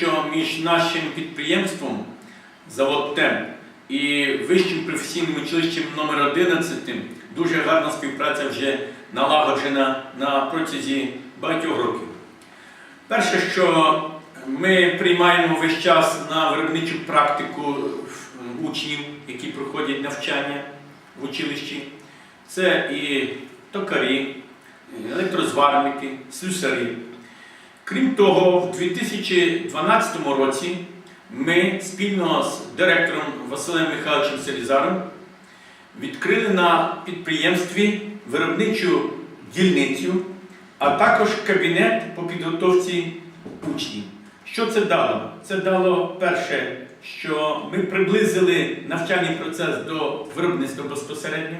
що між нашим підприємством завод ТЕМ і Вищим професійним училищем номер 11 дуже гарна співпраця вже налагоджена на протязі багатьох років. Перше, що ми приймаємо весь час на виробничу практику учнів, які проходять навчання в училищі. Це і токарі, електрозварники, слюсарі. Крім того, в 2012 році ми спільно з директором Василем Михайловичем Селізаром відкрили на підприємстві виробничу дільницю, а також кабінет по підготовці учнів. Що це дало? Це дало перше, що ми приблизили навчальний процес до виробництва безпосередньо.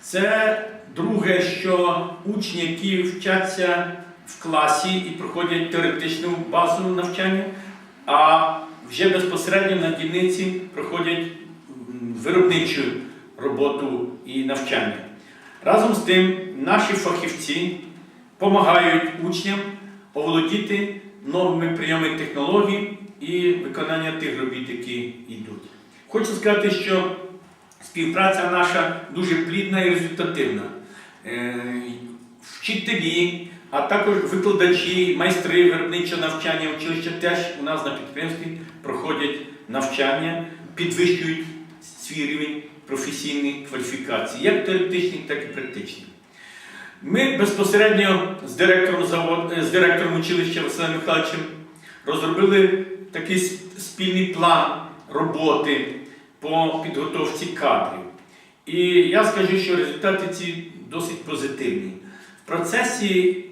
Це друге, що учні, які вчаться в класі і проходять теоретичну базу навчання, а вже безпосередньо на дільниці проходять виробничу роботу і навчання. Разом з тим, наші фахівці допомагають учням оволодіти новими прийомами технологій і виконання тих робіт, які йдуть. Хочу сказати, що співпраця наша дуже плідна і результативна. Е, Вчителі, а також викладачі, майстри виробничого навчання училища теж у нас на підприємстві проходять навчання, підвищують свій рівень професійної кваліфікації, як теоретичний, так і практичний. Ми безпосередньо з директором, завод, з директором училища Василем Михайловичем розробили такий спільний план роботи по підготовці кадрів. І я скажу, що результати ці досить позитивні. В процесі,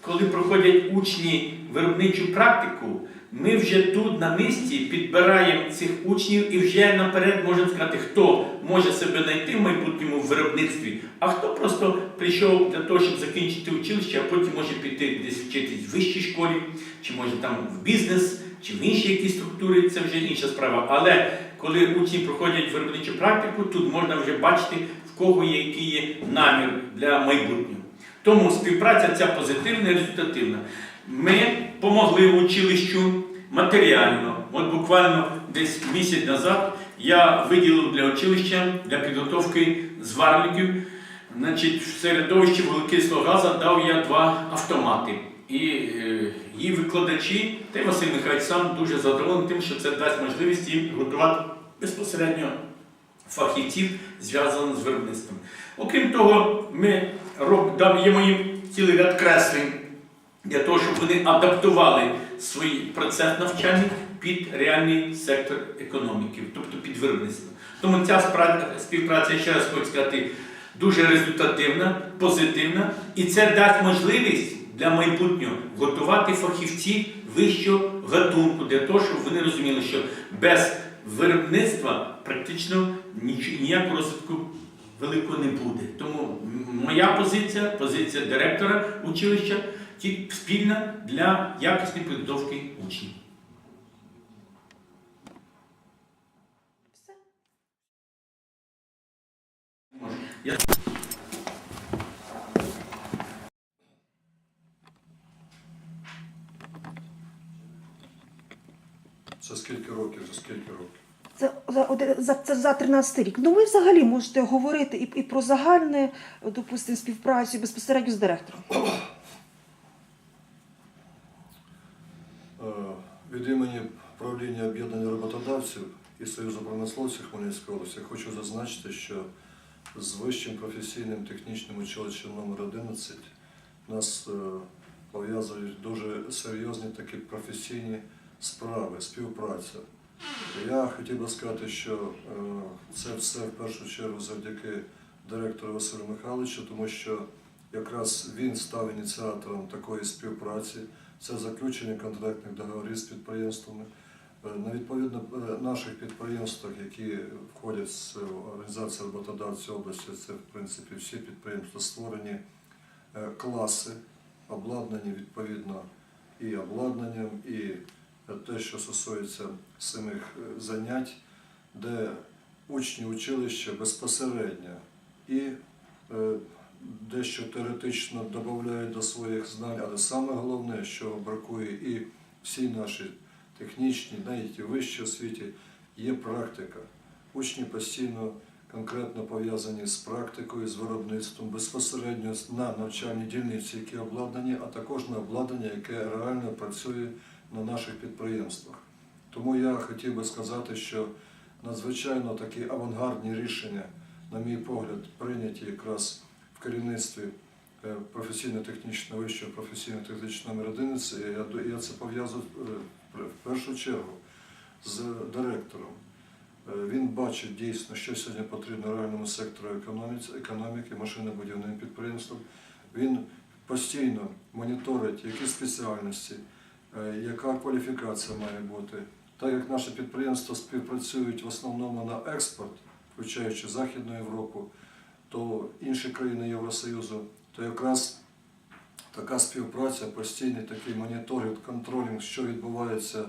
коли проходять учні виробничу практику, ми вже тут на місці підбираємо цих учнів і вже наперед можемо сказати, хто може себе знайти в майбутньому виробництві, а хто просто прийшов для того, щоб закінчити училище, а потім може піти десь вчитись в вищій школі, чи може там в бізнес, чи в інші якісь структури, це вже інша справа. Але коли учні проходять виробничу практику, тут можна вже бачити, в кого є який є намір для майбутнього. Тому співпраця ця позитивна і результативна. Ми помогли училищу матеріально. От буквально десь місяць назад я виділив для училища для підготовки зварників. Значить, в середовищі вуглекислого газу дав я два автомати. І е, її викладачі, та й Василь Михайлович сам дуже задоволений тим, що це дасть можливість їм готувати безпосередньо фахівців, зв'язаних з виробництвом. Окрім того, ми даємо їм цілий ряд креслень для того, щоб вони адаптували свій процес навчання під реальний сектор економіки, тобто під виробництво. Тому ця співпраця, ще раз хочу сказати, дуже результативна, позитивна, і це дасть можливість для майбутнього готувати фахівців вищого гатунку, для того, щоб вони розуміли, що без виробництва практично ніякого розвитку великого не буде. Тому моя позиція, позиція директора училища, спільна для якісної підготовки учнів. Я Це скільки років, за скільки років? Це за, це за 13 рік. Ну ви взагалі можете говорити і, і про загальне, допустимо, співпрацю безпосередньо з директором. Е, Від імені правління об'єднання роботодавців і Союзу промисловців Хмельницької області хочу зазначити, що з Вищим професійним технічним училищем номер 11 нас е, пов'язують дуже серйозні такі професійні справи, співпраця. Я хотів би сказати, що е, це все в першу чергу завдяки директору Василю Михайловичу, тому що якраз він став ініціатором такої співпраці. Це заключення контрактних договорів з підприємствами. Е, На відповідно е, наших підприємствах, які входять в організацію роботодавців області, це в принципі всі підприємства створені класи, обладнані відповідно і обладнанням, і те, що стосується самих е, занять, де учні училища безпосередньо і е, дещо теоретично додають до своїх знань, але саме головне, що бракує і всій нашій технічній, навіть і вищій освіті є практика. Учні постійно конкретно пов'язані з практикою, з виробництвом, безпосередньо на навчальні дільниці, які обладнані, а також на обладнання, яке реально працює на наших підприємствах. Тому я хотів би сказати, що надзвичайно такі авангардні рішення, на мій погляд, прийняті якраз в керівництві е, професійно-технічного вищого професійно-технічного номер 11. Я, це пов'язую е, в першу чергу з директором. Е, Він бачить дійсно, що сьогодні потрібно реальному сектору економіки, машинобудівним підприємствам. Він постійно моніторить, які спеціальності, яка кваліфікація має бути. Так як наші підприємства співпрацюють в основному на експорт, включаючи Західну Європу, то інші країни Євросоюзу, то якраз така співпраця, постійний такий моніторинг, контролінг, що відбувається е,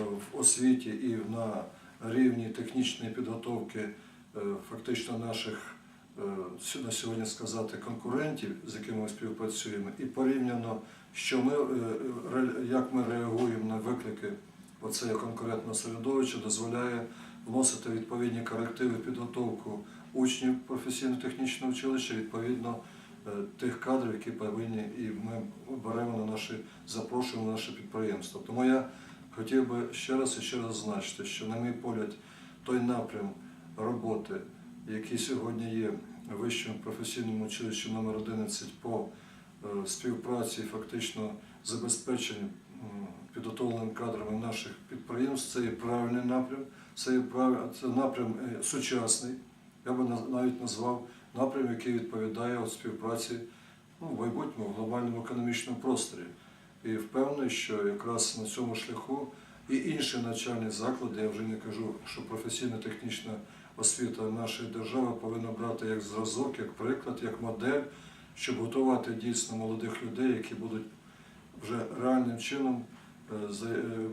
в освіті і на рівні технічної підготовки е, фактично наших е, на сьогодні сказати конкурентів, з якими ми співпрацюємо, і порівняно, що ми, е, як ми реагуємо на виклики оцеї конкурентного середовища, дозволяє вносити відповідні корективи підготовку учнів професійно-технічного училища, відповідно е, тих кадрів, які повинні, і ми беремо на наші, запрошуємо на наше підприємство. Тому я хотів би ще раз і ще раз зазначити, що, на мій погляд, той напрям роботи, який сьогодні є в вищому професійному училищі номер 11 по е, співпраці і фактично забезпеченню м, підготовленими кадрами наших підприємств, це є правильний напрям, це є напрям е, сучасний. Я би навіть назвав напрям, який відповідає співпраці ну, в майбутньому в глобальному економічному просторі. І впевнений, що якраз на цьому шляху і інші навчальні заклади, я вже не кажу, що професійно-технічна освіта нашої держави повинна брати як зразок, як приклад, як модель, щоб готувати дійсно молодих людей, які будуть вже реальним чином, е, е,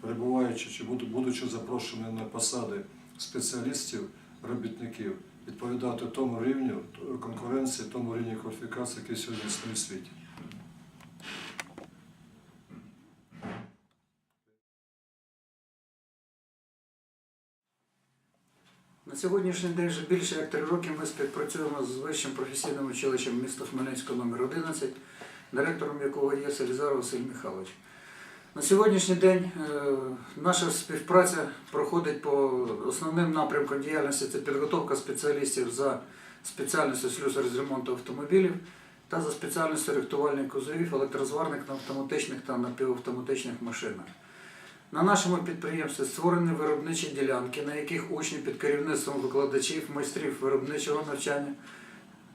перебуваючи чи будучи запрошені на посади спеціалістів, робітників, відповідати тому рівню конкуренції, тому рівню кваліфікації, який сьогодні існує в світі. На сьогоднішній день вже більше як три роки ми співпрацюємо з Вищим професійним училищем міста Хмельницького номер 11 директором якого є Селізар Василь Михайлович. На сьогоднішній день е, наша співпраця проходить по основним напрямкам діяльності це підготовка спеціалістів за спеціальністю слюсар з ремонту автомобілів та за спеціальністю рихтувальник кузовів, електрозварник на автоматичних та напівавтоматичних машинах. На нашому підприємстві створені виробничі ділянки, на яких учні під керівництвом викладачів, майстрів виробничого навчання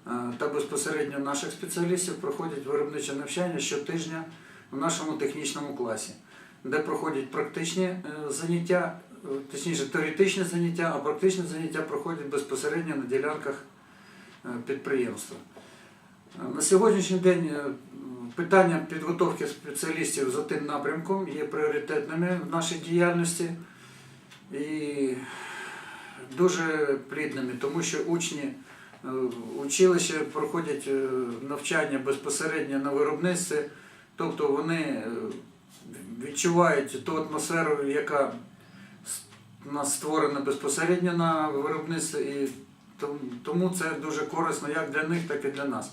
е, та безпосередньо наших спеціалістів проходять виробниче навчання щотижня в нашому технічному класі, де проходять практичні е, заняття, е, точніше теоретичні заняття, а практичні заняття проходять безпосередньо на ділянках підприємства. На сьогоднішній день питання підготовки спеціалістів за тим напрямком є пріоритетними в нашій діяльності і дуже плідними, тому що учні е, училища проходять е, навчання безпосередньо на виробництві, тобто вони е, відчувають ту атмосферу, яка у нас створена безпосередньо на виробництві, і тому- тому це дуже корисно як для них, так і для нас.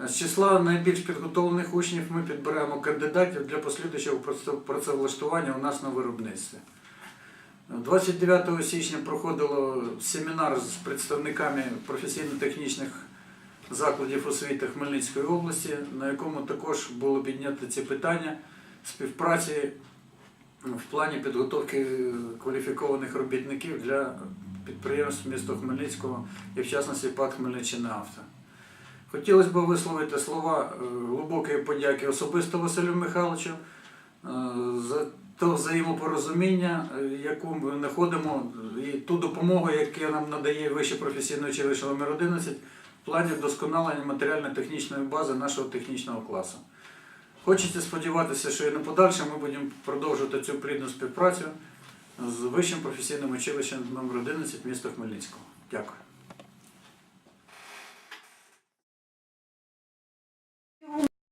З числа найбільш підготовлених учнів ми підбираємо кандидатів для послідуючого працевлаштування у нас на виробництві. 29 січня проходило семінар з представниками професійно-технічних закладів освіти Хмельницької області, на якому також було піднято ці питання співпраці в плані підготовки кваліфікованих робітників для підприємств міста Хмельницького і в частності ПАД Хмельниччина Авто. Хотілося б висловити слова е, глибокої подяки особисто Василю Михайловичу е, за те взаємопорозуміння, е, яку ми знаходимо, і ту допомогу, яку нам надає Вище професійне училище номер 11 в плані вдосконалення матеріально-технічної бази нашого технічного класу. Хочеться сподіватися, що і на подальше ми будемо продовжувати цю плідну співпрацю з Вищим професійним училищем номер 11 міста Хмельницького. Дякую.